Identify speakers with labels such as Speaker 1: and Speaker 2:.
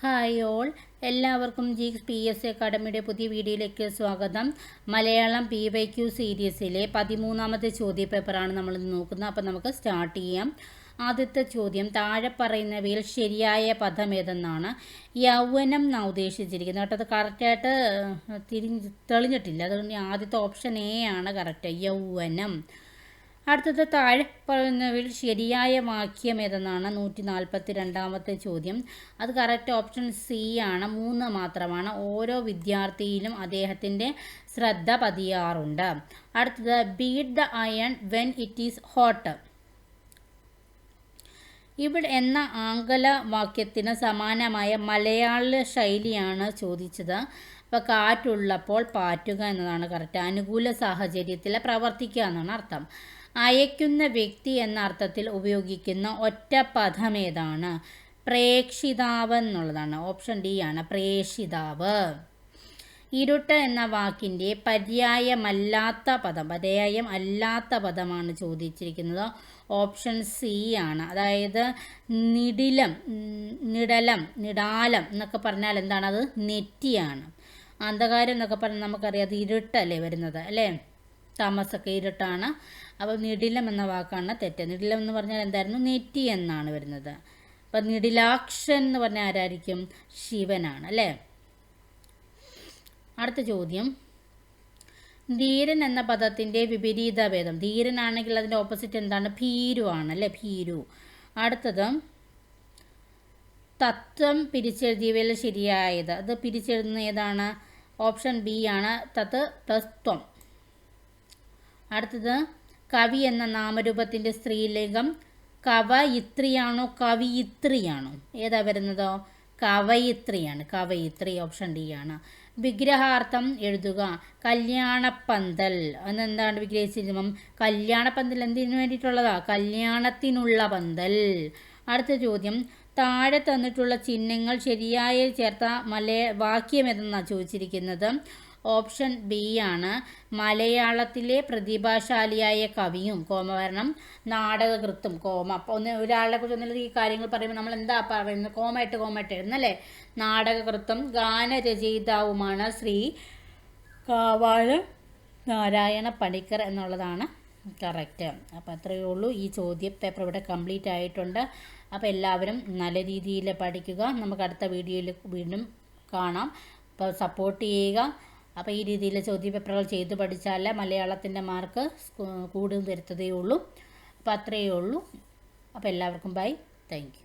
Speaker 1: Hi all എല്ലാവർക്കും G P S അക്കാഡമിയുടെ പുതിയ വീഡിയോയിലേക്ക് സ്വാഗതം. മലയാളം പി വൈ ക്യു സീരീസിലെ പതിമൂന്നാമത്തെ ചോദ്യപേപ്പറാണ് നമ്മൾ നോക്കുന്നത്. അപ്പോൾ നമുക്ക് സ്റ്റാർട്ട് ചെയ്യാം. ആദ്യത്തെ ചോദ്യം താഴെ പറയുന്നവയിൽ ശരിയായ പദം ഏതെന്നാണ്? യൗവനം എന്നാണ് ഉദ്ദേശിച്ചിരിക്കുന്നത്? കേട്ടോ അത് കറക്റ്റായിട്ട് തിരിഞ്ഞ് തെളിഞ്ഞിട്ടില്ല. അതുകൊണ്ട് ആദ്യത്തെ ഓപ്ഷൻ എ ആണ് കറക്റ്റ് യൗവനം. അടുത്തത് താഴെ പറയുന്നവയിൽ ശരിയായ വാക്യം ഏതെന്നാണ്? നൂറ്റി നാൽപ്പത്തി രണ്ടാമത്തെ ചോദ്യം. അത് കറക്റ്റ് ഓപ്ഷൻ സി ആണ്. മൂന്ന് മാത്രമാണ്. ഓരോ വിദ്യാർത്ഥിയിലും അദ്ദേഹത്തിന്റെ ശ്രദ്ധ പതിയാറുണ്ട്. അടുത്തത് beat the iron when it is hot ഇവിടെ എന്ന ആംഗല വാക്യത്തിന് സമാനമായ മലയാള ശൈലിയാണ് ചോദിച്ചത്. അപ്പോൾ കാറ്റുള്ളപ്പോൾ പാറ്റുക എന്നതാണ് കറക്റ്റ് അനുകൂല സാഹചര്യത്തിൽ പ്രവർത്തിക്കുക എന്നാണ് അർത്ഥം. അയക്കുന്ന വ്യക്തി എന്ന അർത്ഥത്തിൽ ഉപയോഗിക്കുന്ന ഒറ്റ പദം ഏതാണ് പ്രേക്ഷിതാവ് എന്നുള്ളതാണ്. ഓപ്ഷൻ ഡി ആണ്. പ്രേക്ഷിതാവ്. ഇരുട്ട് എന്ന വാക്കിന്റെ പര്യായമല്ലാത്ത പദം പര്യായം അല്ലാത്ത പദമാണ് ചോദിച്ചിരിക്കുന്നത്. ഓപ്ഷൻ സി ആണ്. അതായത് നിടിലം നിടലം നിടാലം എന്നൊക്കെ പറഞ്ഞാൽ എന്താണ്? അത് നെറ്റിയാണ്. അന്ധകാരം എന്നൊക്കെ പറഞ്ഞാൽ നമുക്കറിയാം അത് ഇരുട്ടല്ലേ വരുന്നത് അല്ലേ? താമസമൊക്കെ ഇരുട്ടാണ്. അപ്പോൾ നിടിലം എന്ന വാക്കാണ് തെറ്റ്. നിടിലം എന്ന് പറഞ്ഞാൽ എന്തായിരുന്നു? നെറ്റി എന്നാണ് വരുന്നത്. അപ്പം നിടിലാക്ഷൻ എന്ന് പറഞ്ഞാൽ ആരായിരിക്കും? ശിവനാണ് അല്ലേ? അടുത്ത ചോദ്യം. ധീരൻ എന്ന പദത്തിന്റെ വിപരീത ഭേദം. ധീരനാണെങ്കിൽ അതിന്റെ ഓപ്പോസിറ്റ് എന്താണ്? ഭീരു ആണ് അല്ലേ? ഭീരു. അടുത്തത് തത്വം പിരിച്ചെഴുതിയവയിൽ ശരിയായത്. അത് പിരിച്ചെഴുതുന്ന ഏതാണ്? ഓപ്ഷൻ ബി ആണ്. തത്ത് തത്വം അടുത്തത് കവി എന്ന നാമരൂപത്തിന്റെ സ്ത്രീലിംഗം. കവയിത്രിയാണോ കവിയിത്രിയാണോ ഏതാ വരുന്നതോ? കവയിത്രിയാണ്. കവയിത്രി ഓപ്ഷൻ ഡി ആണ്. വിഗ്രഹാർത്ഥം എഴുതുക. കല്യാണപ്പന്തൽ. അതെന്താണ് വിഗ്രഹിച്ചിരുമ്പം കല്യാണപ്പന്തൽ എന്തിനു വേണ്ടിയിട്ടുള്ളതാ? കല്യാണത്തിനുള്ള പന്തൽ. അടുത്ത ചോദ്യം. താഴെ തന്നിട്ടുള്ള ചിഹ്നങ്ങൾ ശരിയായി ചേർത്ത മലയ വാക്യം എന്നാണ് ചോദിച്ചിരിക്കുന്നത്? ഓപ്ഷൻ ബി ആണ്. മലയാളത്തിലെ പ്രതിഭാശാലിയായ കവിയും കോമ കോമവരണം നാടകകൃത്തും കോമ. അപ്പോൾ ഒന്ന് ഒരാളെ കുറിച്ച് ഒന്നുമില്ല ഈ കാര്യങ്ങൾ പറയുമ്പോൾ നമ്മൾ എന്താ പറയുന്നത്? കോമായിട്ട് കോമായിട്ട് എഴുതുന്നല്ലേ നാടകകൃത്തും ഗാനരചയിതാവുമാണ് ശ്രീ കാവാഴ നാരായണ പണിക്കർ എന്നുള്ളതാണ്. കറക്റ്റ് അപ്പോൾ അത്രയേ ഉള്ളൂ. ഈ ചോദ്യ പേപ്പർ ഇവിടെ കംപ്ലീറ്റ് ആയിട്ടുണ്ട്. അപ്പോൾ എല്ലാവരും നല്ല രീതിയിൽ പഠിക്കുക. നമുക്ക് അടുത്ത വീഡിയോയിൽ വീണ്ടും കാണാം. അപ്പോൾ സപ്പോർട്ട് ചെയ്യുക. അപ്പോൾ ഈ രീതിയിൽ ചോദ്യപേപ്പറുകൾ ചെയ്തു പഠിച്ചാൽ മലയാളത്തിന്റെ മാർക്ക് കൂടുതൽ തരുത്തതേ ഉള്ളൂ. അപ്പോൾ അത്രയേ ഉള്ളൂ. അപ്പോൾ എല്ലാവർക്കും ബൈ താങ്ക്